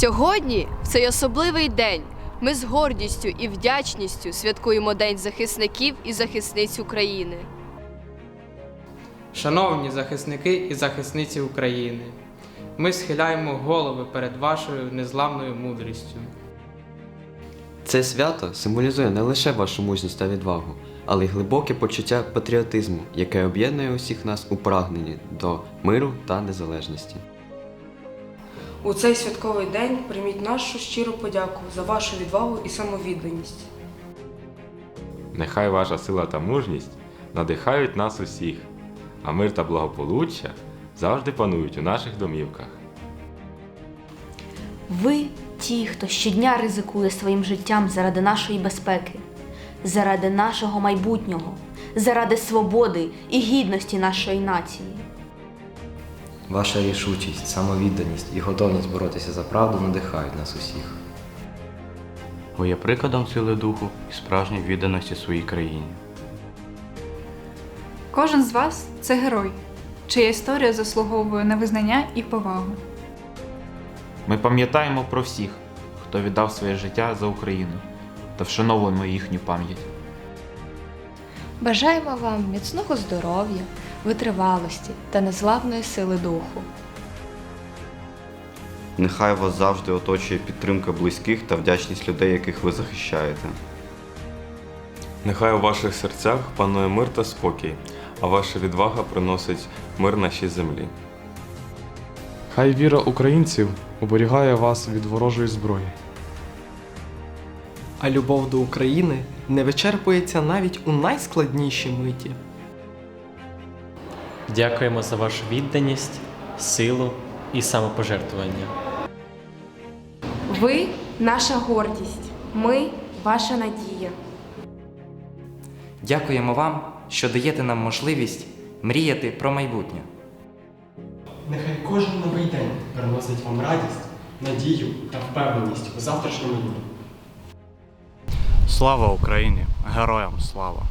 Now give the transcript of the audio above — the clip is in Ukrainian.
Сьогодні, в цей особливий день, ми з гордістю і вдячністю святкуємо День захисників і захисниць України. Шановні захисники і захисниці України, ми схиляємо голови перед вашою незламною мудрістю. Це свято символізує не лише вашу мужність та відвагу, але й глибоке почуття патріотизму, яке об'єднує усіх нас у прагненні до миру та незалежності. У цей святковий день прийміть нашу щиру подяку за вашу відвагу і самовідданість. Нехай ваша сила та мужність надихають нас усіх, а мир та благополуччя завжди панують у наших домівках. Ви ті, хто щодня ризикує своїм життям заради нашої безпеки, заради нашого майбутнього, заради свободи і гідності нашої нації. Ваша рішучість, самовідданість і готовність боротися за правду надихають нас усіх. Ви є прикладом сили духу і справжньої відданості своїй країні. Кожен з вас це герой, чия історія заслуговує на визнання і повагу. Ми пам'ятаємо про всіх, хто віддав своє життя за Україну та вшановуємо їхню пам'ять. Бажаємо вам міцного здоров'я, витривалості та незламної сили духу. Нехай вас завжди оточує підтримка близьких та вдячність людей, яких ви захищаєте. Нехай у ваших серцях панує мир та спокій, а ваша відвага приносить мир нашій землі. Хай віра українців оберігає вас від ворожої зброї. А любов до України не вичерпується навіть у найскладніші миті. Дякуємо за вашу відданість, силу і самопожертвування. Ви наша гордість, ми ваша надія. Дякуємо вам, що даєте нам можливість мріяти про майбутнє. Нехай кожен новий день приносить вам радість, надію та впевненість у завтрашньому дні. Слава Україні! Героям слава!